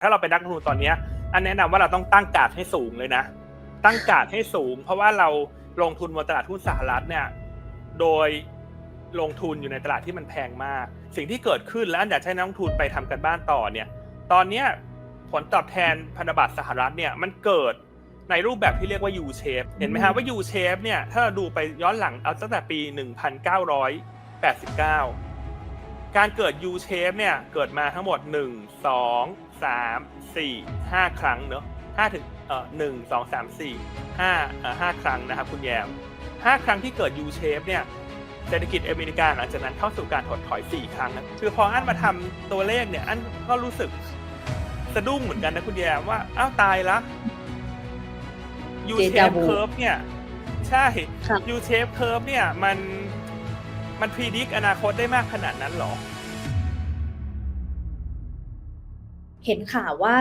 ถ้าเราเป็นนักลงทุนตอนนี้อันแนะนำว่าเราต้องตั้งการ์ดให้สูงเลยนะ ตั้งการ์ดให้สูง เพราะว่าเราลงทุนบนตลาดหุ้นสหรัฐเนี่ย โดยลงทุนอยู่ในตลาดที่มันแพงมาก สิ่งที่เกิดขึ้นและอันอยากให้นักลงทุนไปทำกันบ้านต่อเนี่ย ตอนเนี้ยผลตอบแทนพันธบัตรสหรัฐเนี่ยมันเกิดในรูปแบบที่เรียกว่า U shape เห็นไหมฮะว่า U shape เนี่ยถ้าเราดูไปย้อนหลังเอาตั้งแต่ปี 1989 การเกิด U shape เนี่ยเกิดมาทั้งหมด 1 2 3 4 5 ครั้งเนอะ5ถึงเอ่อ1 2 3 4 5เอ่อ5ครั้งนะครับคุณแยม5ครั้งที่เกิด U shape เนี่ยเศรษฐกิจอเมริกาหลังจากนั้นเข้าสู่การถดถอย 4 ครั้งนะคือพออันมาทำตัวเลขเนี่ยอันก็รู้สึกสะดุ้งเหมือนกันนะคุณแยมว่าอ้าวตายละ U Deja shape vu curve เนี่ยใช่ครับ U shape curve เนี่ยมัน มันพิจิตอนาคตได้มากขนาดนั้นเหรอ เห็นข่าวว่า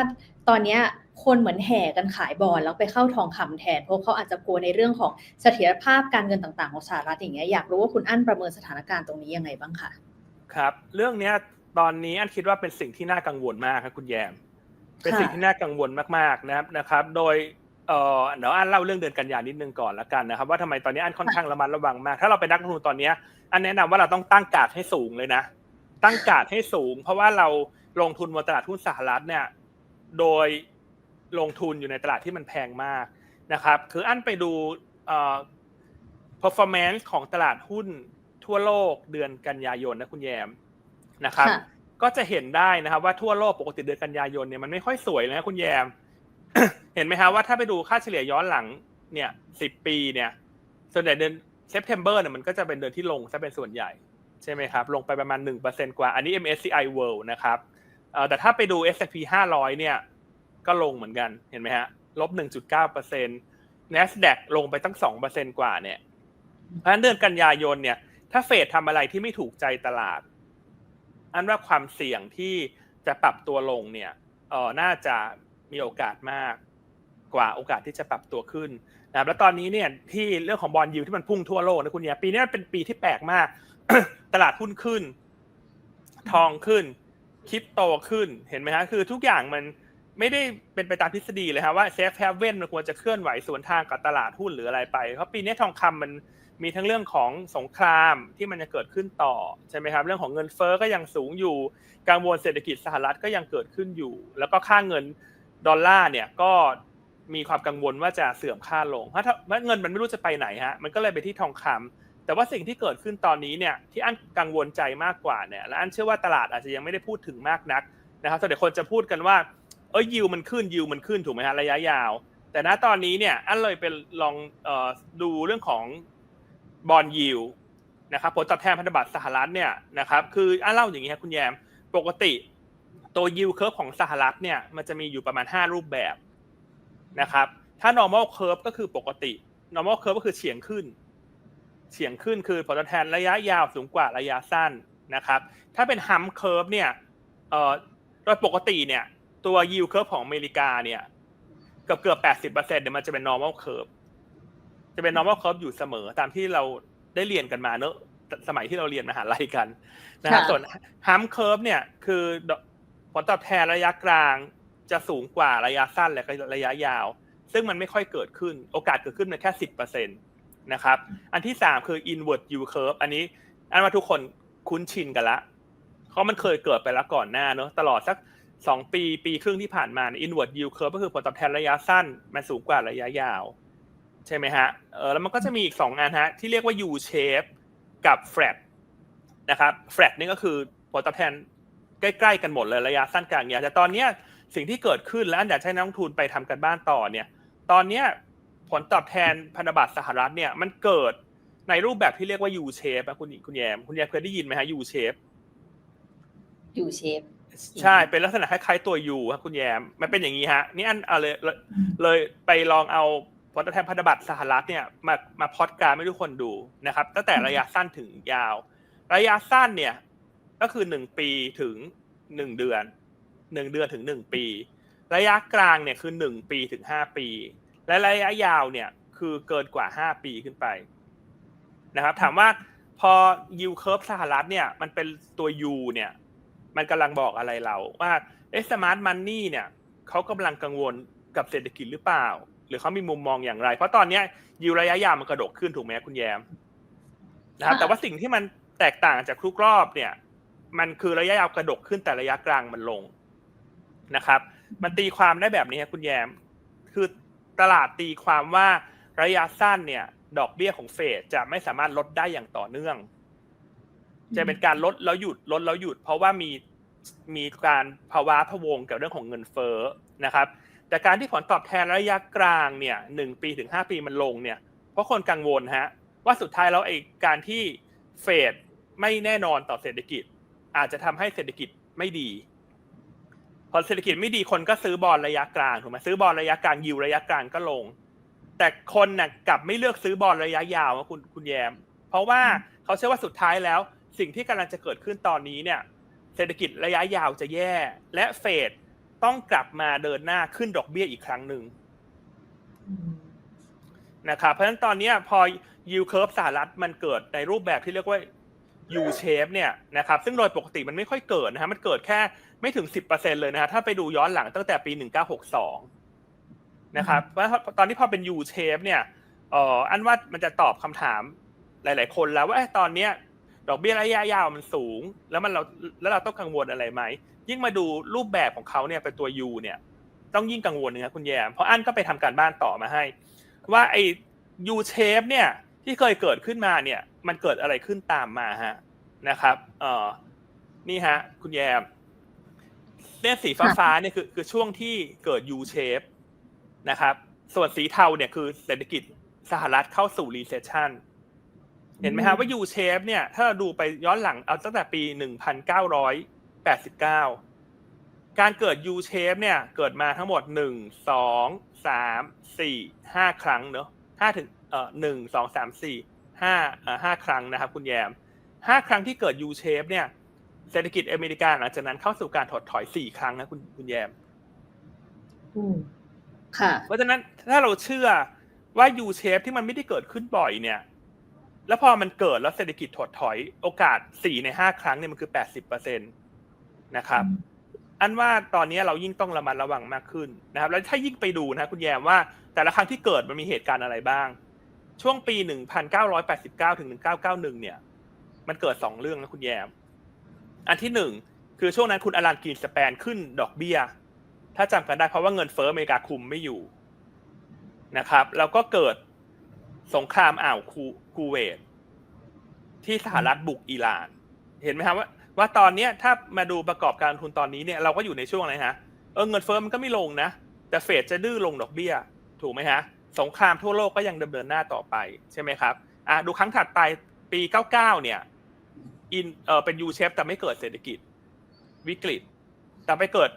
ตอนเนี้ยคนเหมือนแห่กันขายบอลแล้วไปเข้าทองคำแทนเพราะเขาอาจจะกลัวในเรื่องของเสถียรภาพการเงินต่างๆของสหรัฐอย่างเงี้ยอยากรู้ว่าคุณอั้นประเมินสถานการณ์ตรงนี้ยังไงบ้างคะครับ เรื่องเนี้ยตอนนี้อันคิดว่าเป็นสิ่งที่น่ากังวลมากครับคุณแยม เป็นสิ่งที่น่ากังวลมากๆนะครับนะครับ โดย เอ่อเดี๋ยวอันเล่าเรื่องเดือนกันยายนนิดนึงก่อนละกันนะครับ ว่าทำไมตอนนี้อันค่อนข้างระมัดระวังมาก ถ้าเราเป็นนักลงทุนตอนเนี้ยอันแนะนำว่าเราต้องตั้งการ์ดให้สูงเลยนะ ตั้งการ์ดให้สูง เพราะว่าเราลงทุนบนตลาดหุ้นสหรัฐเนี่ย โดยลงทุนอยู่ในตลาดที่มันแพงมากนะครับ คืออันไปดูเอ่อ performance ของตลาดหุ้นทั่วโลกเดือนกันยายนนะคุณแยมนะครับค่ะก็จะเห็นได้นะครับว่าทั่วโลกปกติเดือนกันยายนเนี่ยมันไม่ค่อยสวยเลยนะคุณแยม เห็นไหมครับว่าถ้าไปดูค่าเฉลี่ยย้อนหลังเนี่ยสิบปีเนี่ยส่วนใหญ่เดือนเซปเทมเบอร์เนี่ยมันก็จะเป็นเดือนที่ลงซะเป็นส่วนใหญ่ ใช่ไหมครับ ลงไปประมาณ 1%กว่า อันนี้ MSCI World นะครับแต่ถ้าไปดู S&P 500 เนี่ย ก็ลงเหมือนกันเห็นไหมฮะลบ 1.9% NASDAQ ลงไปตั้ง 2%กว่าเนี่ยเพราะฉะนั้นเดือนกันยายนเนี่ย ถ้าเฟดทำอะไรที่ไม่ถูกใจตลาด อันว่าความเสี่ยงที่จะปรับตัวลงเนี่ยเออน่าจะ มีโอกาสมากกว่าโอกาสที่จะปรับตัวขึ้นนะครับแล้วตอนนี้เนี่ยที่เรื่องของบอลยูที่มันพุ่งทั่วโลกนะคุณเนี่ยปีนี้มันเป็นปีที่แปลกมาก ตลาดหุ้นขึ้น ทองขึ้นคริปโตขึ้นเห็นไหมฮะคือทุกอย่างมันไม่ได้เป็นไปตามทฤษฎีเลยครับว่าเซฟแฮเว่นมันควรจะเคลื่อนไหวสวนทางกับตลาดหุ้นหรืออะไรไป เพราะปีนี้ทองคำมันมีทั้งเรื่องของสงครามที่มันจะเกิดขึ้นต่อใช่ไหมครับเรื่องของเงินเฟ้อก็ยังสูงอยู่กังวลเศรษฐกิจสหรัฐก็ยังเกิดขึ้นอยู่ แล้วก็ค่าเงิน ดอลลาร์เนี่ยก็มีความกังวลว่าจะเสื่อมค่าลงเพราะถ้าเงินมันไม่รู้จะไปไหนฮะมันก็เลยไปที่ทองคำแต่ว่าสิ่งที่เกิดขึ้นตอนนี้เนี่ยที่อันกังวลใจมากกว่าเนี่ยและอันเชื่อว่าตลาดอาจจะยังไม่ได้พูดถึงมากนักนะครับส่วนใหญ่คนจะพูดกันว่าเอ้ยยิวมันขึ้นยิวมันขึ้นถูกไหมฮะระยะยาว แต่ณตอนนี้เนี่ยอันเลยเป็นลองดูเรื่องของบอลยิวนะครับผลตอบแทนพันธบัตรสหรัฐเนี่ยนะครับคืออันเล่าอย่างนี้ครับคุณแยมปกติ ตัวยิวเคิร์ฟของสหรัฐเนี่ยมันจะมีอยู่ประมาณ 5 รูปแบบนะครับ ถ้า normal curve ก็คือปกติ normal curve ก็คือเฉียงขึ้น เฉียงขึ้นคือผลตอบแทนระยะยาวสูงกว่าระยะสั้นนะครับ ถ้าเป็นฮัมเคิร์ฟเนี่ยเอ่อโดยปกติเนี่ยตัวยิวเคิร์ฟของอเมริกาเนี่ยเกือบเกือบแปดสิบเปอร์เซ็นต์เนี่ยมันจะเป็น normal curve จะเป็น normal curve อยู่เสมอตามที่เราได้เรียนกันมาเนอะสมัยที่เราเรียนมหาลัยกันนะครับค่ะส่วนฮัมเคิร์ฟเนี่ยคือ ผลตอบแทนระยะกลางจะสูงกว่าระยะสั้นและระยะยาว ซึ่งมันไม่ค่อยเกิดขึ้นโอกาสเกิดขึ้นมันแค่สิบเปอร์เซ็นต์นะครับอันที่สามคือ inward yield curve อันนี้อันว่าทุกคนคุ้นชินกันละเพราะมันเคยเกิดไปแล้วก่อนหน้าเนอะตลอดสักสองปีปีครึ่งที่ผ่านมา inward yield curve ก็คือผลตอบแทนระยะสั้น มันสูงกว่าระยะยาว ใช่ไหมฮะเออแล้วมันก็จะมีอีกสองอันฮะที่เรียกว่า U shape กับ flat นะครับ flat นี่ก็คือผลตอบแทน ใกล้ๆกันหมดเลยระยะสั้นกลางยาวแต่ตอนเนี้ยสิ่งที่เกิดขึ้นและอันอยากให้นักลงทุนไปทำกันบ้านต่อเนี่ย ตอนเนี้ยผลตอบแทนพันธบัตรสหรัฐเนี่ยมันเกิดในรูปแบบที่เรียกว่า U shape นะคุณคุณแยมคุณแยมเคยได้ยินไหมฮะ U shape อยู่เชฟใช่เป็นลักษณะคล้ายๆตัว U ครับคุณแยมมันเป็นอย่างนี้ฮะนี่อันเอาเลยเลยเลยไปลองเอาผลตอบแทนพันธบัตรสหรัฐเนี่ยมามาพอดการให้ทุกคนดูนะครับ ตั้งแต่ระยะสั้นถึงยาว ระยะสั้นเนี่ย ก็คือหนึ่งปีถึงหนึ่งเดือนหนึ่งเดือนถึงหนึ่งปี ระยะกลางเนี่ยคือหนึ่งปีถึงห้าปี และระยะยาวเนี่ยคือเกินกว่าห้าปีขึ้นไปนะครับ ถามว่าพอ yield curve สหรัฐเนี่ยมันเป็นตัว U เนี่ย มันกำลังบอกอะไรเราว่าเอสมาร์ทมันนี่เนี่ยเขากำลังกังวลกับเศรษฐกิจหรือเปล่า หรือเขามีมุมมองอย่างไร เพราะตอนเนี้ยยิวระยะยาวมันกระโดดขึ้นถูกไหมคุณแยมนะครับแต่ว่าสิ่งที่มันแตกต่างจากทุกรอบเนี่ย มันคือระยะยาวกระดดขึ้นแต่ระยะกลางมันลงนะครับ มันตีความได้แบบนี้ครับคุณแยม คือตลาดตีความว่าระยะสั้นเนี่ย ดอกเบี้ยของเฟดจะไม่สามารถลดได้อย่างต่อเนื่อง จะเป็นการลดแล้วหยุดลดแล้วหยุด เพราะว่ามีมีการภาวะพะวงกับเรื่องของเงินเฟ้อนะครับ แต่การที่ผลตอบแทนระยะกลางเนี่ยหนึ่งปีถึงห้าปีมันลงเนี่ย เพราะคนกังวลฮะว่าสุดท้ายแล้วไอ้การที่เฟดไม่แน่นอนต่อเศรษฐกิจ อาจจะทำให้เศรษฐกิจไม่ดี พอเศรษฐกิจไม่ดีคนก็ซื้อบอลระยะกลางถูกไหมซื้อบอลระยะกลางยิวระยะกลางก็ลง แต่คนน่ะกลับไม่เลือกซื้อบอลระยะยาวคุณคุณแยม เพราะว่าเขาเชื่อว่าสุดท้ายแล้ว สิ่งที่กำลังจะเกิดขึ้นตอนนี้เนี่ย เศรษฐกิจระยะยาวจะแย่ และเฟดต้องกลับมาเดินหน้าขึ้นดอกเบี้ยอีกครั้งหนึ่งนะครับเพราะฉะนั้นตอนนี้พอ yield curve สหรัฐมันเกิดในรูปแบบที่เรียกว่า U shape เนี่ยนะครับซึ่งโดยปกติมันไม่ค่อยเกิดนะฮะมันเกิดแค่ไม่ถึง 10%เลยนะฮะถ้าไปดูย้อนหลังตั้งแต่ปี 1962 นะครับเพราะตอนที่พอเป็น U shape เนี่ยเอ่ออันว่ามันจะตอบคำถามหลาย ๆ คนแล้วว่าเอ๊ะตอนเนี้ยดอกเบี้ยระยะยาวมันสูง แล้วมันเราแล้วเราต้องกังวลอะไรไหมยิ่งมาดูรูปแบบของเขาเนี่ยเป็นตัว U เนี่ย ต้องยิ่งกังวลนะครับคุณแยมเพราะอันก็ไปทำการบ้านต่อมาให้ ว่าไอ้ U shape เนี่ยที่เคยเกิดขึ้นมาเนี่ย มันเกิดอะไรขึ้นตามมาฮะนะครับเอ่อนี่ฮะ คุณแยมเนี่ยสีฟ้าฟ้าๆเนี่ยคือคือช่วงที่เกิด U shape นะครับ ส่วนสีเทาเนี่ยคือเศรษฐกิจสหรัฐเข้าสู่ recession เห็นไหมฮะว่า U shape เนี่ย ถ้าเราดูไปย้อนหลังเอาตั้งแต่ปี 1989 การเกิด U shape เนี่ย เกิดมาทั้งหมด 1 2 3 4 5 ครั้งเนอะ5ถึงเอ่อ1 2 3 4 5เอ่อ5ครั้งนะครับคุณแยม5ครั้งที่เกิด U shape เนี่ยเศรษฐกิจอเมริกาหลังจากนั้นเข้าสู่การถดถอย4ครั้งนะคุณคุณแยมอืมค่ะ เพราะฉะนั้นถ้าเราเชื่อว่า U shape ที่มันไม่ได้เกิดขึ้นบ่อยเนี่ย แล้วพอมันเกิดแล้วเศรษฐกิจถดถอยโอกาส4ใน5ครั้งเนี่ยมันคือ80%นะครับ อันว่าตอนนี้เรายิ่งต้องระมัดระวังมากขึ้นนะครับ แล้วถ้ายิ่งไปดูนะคุณแยมว่า แต่ละครั้งที่เกิดมันมีเหตุการณ์อะไรบ้าง ช่วงปี 1989 ถึง 1991 เนี่ย มันเกิดสองเรื่องนะคุณแยม อันที่หนึ่งคือช่วงนั้นคุณอลันกรีนสแปนขึ้นดอกเบี้ย ถ้าจำกันได้เพราะว่าเงินเฟ้ออเมริกาคุมไม่อยู่นะครับ แล้วก็เกิดสงครามอ่าวคูเวตที่สหรัฐบุกอิหร่าน เห็นไหมครับว่าว่าตอนเนี้ยถ้ามาดูประกอบการลงทุนตอนนี้เนี่ยเราก็อยู่ในช่วงอะไรฮะเออเงินเฟ้อมันก็ไม่ลงนะ แต่เฟดจะดื้อลงดอกเบี้ย ถูกไหมฮะ สงครามทั่วโลกก็ยังดำเนินหน้าต่อไปใช่ไหมครับอะดูครั้งถัดไปปี 99 เนี่ยอินเออเป็น U shape แต่ไม่เกิดเศรษฐกิจวิกฤต แต่ไปเกิด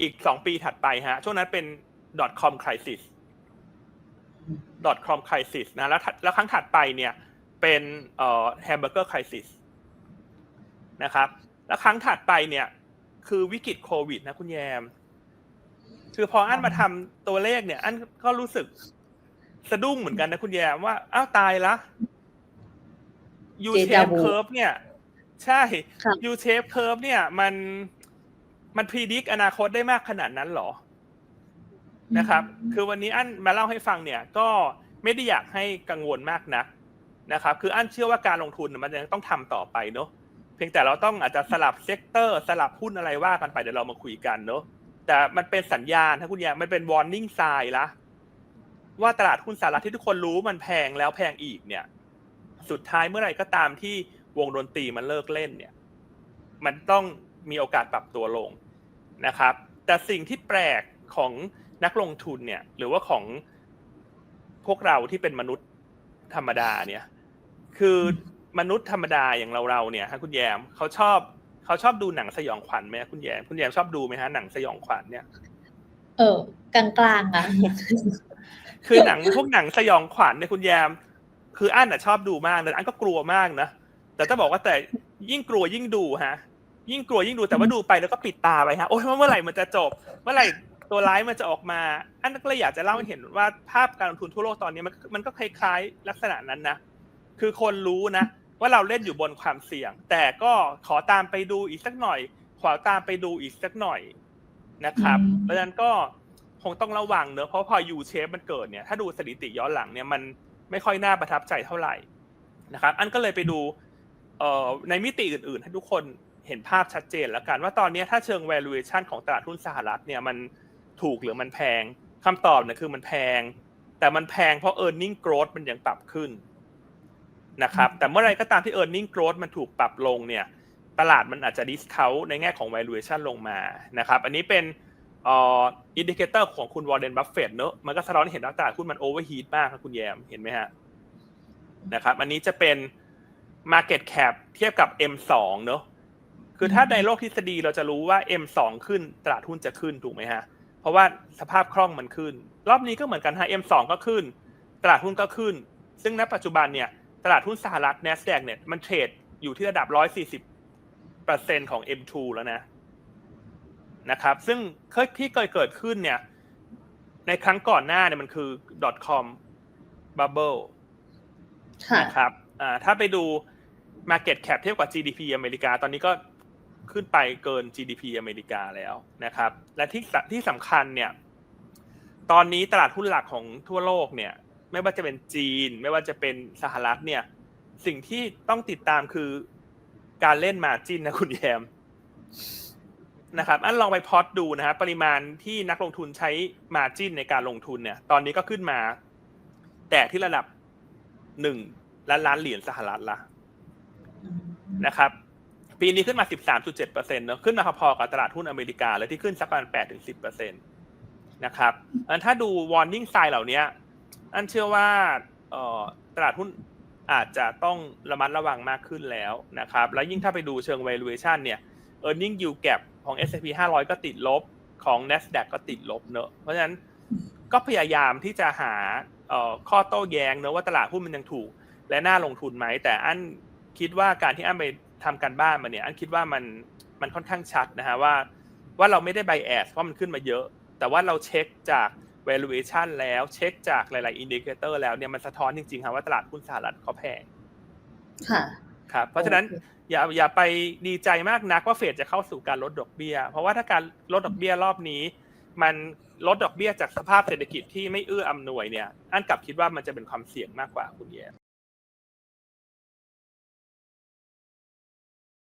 อีก2ปีถัดไปฮะช่วงนั้นเป็น .com crisis .com crisis นะแล้วแล้วครั้งถัดไปเนี่ยเป็นเอ่อ hamburger crisis นะครับแล้วครั้งถัดไปเนี่ยคือวิกฤตโควิดนะคุณแยม คือพออันมาทำตัวเลขเนี่ย อันก็รู้สึก สะดุ้งเหมือนกันนะคุณแยมว่า อ้าวตายละ U Deja shape vu curve เนี่ย ใช่ค่ะ U shape curve เนี่ย มันมันพิจิตอนาคตได้มากขนาดนั้นเหรอ นะครับ คือวันนี้อันมาเล่าให้ฟังเนี่ย ก็ไม่ได้อยากให้กังวลมากนักนะครับ คืออันเชื่อว่าการลงทุนมันยังต้องทำต่อไปเนอะเพียงแต่เราต้องอาจจะสลับเซกเตอร์ สลับหุ้นอะไรว่ากันไปเดี๋ยวเรามาคุยกันเนอะแต่มันเป็นสัญญาณถ้าคุณยามันเป็น warning sign ละ ว่าตลาดหุ้นสหรัฐที่ทุกคนรู้มันแพงแล้วแพงอีกเนี่ย สุดท้ายเมื่อไหร่ก็ตามที่วงดนตรีมันเลิกเล่นเนี่ย มันต้องมีโอกาสปรับตัวลงนะครับ แต่สิ่งที่แปลกของนักลงทุนเนี่ย หรือว่าของพวกเราที่เป็นมนุษย์ธรรมดาเนี่ย คือมนุษย์ธรรมดาอย่างเราเราเนี่ยฮะคุณแยมเขาชอบเขาชอบดูหนังสยองขวัญไหมคุณแยมคุณแยมชอบดูไหมฮะหนังสยองขวัญเนี่ย เออกลางกลางๆอะ คือหนังพวกหนังสยองขวัญเนี่ยคุณแยมคืออันน่ะชอบดูมากแต่อันก็กลัวมากนะแต่ถ้าบอกว่าแต่ยิ่งกลัวยิ่งดูฮะ ยิ่งกลัวยิ่งดูแต่ว่าดูไปแล้วก็ปิดตาไปฮะโอ้ยว่าเมื่อไหร่มันจะจบ เมื่อไหร่ตัวร้ายมันจะออกมา อันก็เลยอยากจะเล่าให้เห็นว่าภาพการลงทุนทั่วโลกตอนนี้มันมันก็คล้ายๆลักษณะนั้นนะคือคนรู้นะ ว่าเราเล่นอยู่บนความเสี่ยง แต่ก็ขอตามไปดูอีกสักหน่อย ขอตามไปดูอีกสักหน่อยนะครับอืมเพราะฉะนั้นก็ค งต้องระวังเนอะเพราะพอ U shape มันเกิดเนี่ยถ้าดูสถิติย้อนหลังเนี่ยมันไม่ค่อยน่าประทับใจเท่าไหร่นะครับ อันก็เลยไปดูเอ่อในมิติอื่นๆ ให้ทุกคนเห็นภาพชัดเจนแล้วกันว่าตอนนี้ถ้าเชิง valuation ของตลาดหุ้นสหรัฐเนี่ยมันถูกหรือมันแพงคำตอบเนี่ยคือมันแพง แต่มันแพงเพราะ e a r n i n g growth มันยังปรับขึ้นนะครับแต่เมื่อไรก็ตามที่ e a r n i n g growth มันถูกปรับลงเนี่ยตลาดมันอาจจะ discount ในแง่ของ valuation ลงมานะครับอันนี้เป็นเอ่ออินดิเคเตอร์ของคุณวอร์เดนบัฟเฟตเนอะมันก็สะท้อนให้เห็นว่าตลาดหุ้นมัน overheat มากครับคุณแยมเห็นไหมฮะนะครับอันนี้จะเป็น market cap เทียบกับ M2 เนอะคือถ้าในโลกทฤษฎีเราจะรู้ว่า M2 ขึ้นตลาดหุ้นจะขึ้นถูกไหมฮะ เพราะว่าสภาพคล่องมันขึ้น รอบนี้ก็เหมือนกันฮะ M2 ก็ขึ้น ตลาดหุ้นก็ขึ้น ซึ่งณปัจจุบันเนี่ยตลาดหุ้นสหรัฐ NASDAQ เนี่ยมันเทรดอยู่ที่ระดับ 140เปอร์เซ็นของ M2 แล้วนะ นะครับ ซึ่งเคยที่เคยเกิดขึ้นเนี่ย ในครั้งก่อนหน้าเนี่ยมันคือ .com bubble ค่ะนะครับอ่าถ้าไปดู Market Cap เทียบกับ GDP อเมริกา ตอนนี้ก็ขึ้นไปเกิน GDP อเมริกาแล้วนะครับ และที่สที่สำคัญเนี่ย ตอนนี้ตลาดหุ้นหลักของทั่วโลกเนี่ย ไม่ว่าจะเป็นจีน ไม่ว่าจะเป็นสหรัฐเนี่ย สิ่งที่ต้องติดตามคือการเล่นมาจินนะคุณแยม นะครับอันลองไปพอดดูนะครับปริมาณที่นักลงทุนใช้มาจินในการลงทุนเนี่ย ตอนนี้ก็ขึ้นมา แต่ที่ระดับหนึ่งล้านล้านเหรียญสหรัฐละนะครับ ปีนี้ขึ้นมา 13.7%เนอะขึ้นมาพอๆกับตลาดหุ้นอเมริกาเลยที่ขึ้นสักประมาณ8-10%นะครับอันถ้าดู warning sign เหล่านี้อันเชื่อว่าตลาดหุ้นอาจจะต้องระมัดระวังมากขึ้นแล้วนะครับ แล้วยิ่งถ้าไปดูเชิง valuation เนี่ย earning yield gap ของ S&P 500 ก็ติดลบของ NASDAQ ก็ติดลบเนอะเพราะฉะนั้นก็พยายามที่จะหาข้อโต้แย้งเนอะว่าตลาดหุ้นมันยังถูก และน่าลงทุนไหม แต่อันคิดว่าการที่อันไปทำการบ้านมาเนี่ยอันคิดว่ามันมันค่อนข้างชัดนะฮะว่า ว่าเราไม่ได้ไบแอสว่าะมันขึ้นมาเยอะ แต่ว่าเราเช็คจาก valuation แล้วเช็คจากหลาย ๆ อินดิเคเตอร์แล้วเนี่ยมันสะท้อนจริง ๆครับว่าตลาดหุ้นสหรัฐเขาแพงค่ะ ครับเพราะฉะนั้นโอเคอย่าอย่าไปดีใจมากนักว่าเฟดจะเข้าสู่การลดดอกเบี้ย เพราะว่าถ้าการลดดอกเบี้ยรอบนี้ มันลดดอกเบี้ยจากสภาพเศรษฐกิจที่ไม่เอื้ออำนวยเนี่ยอันกลับคิดว่ามันจะเป็นความเสี่ยงมากกว่าคุณแย่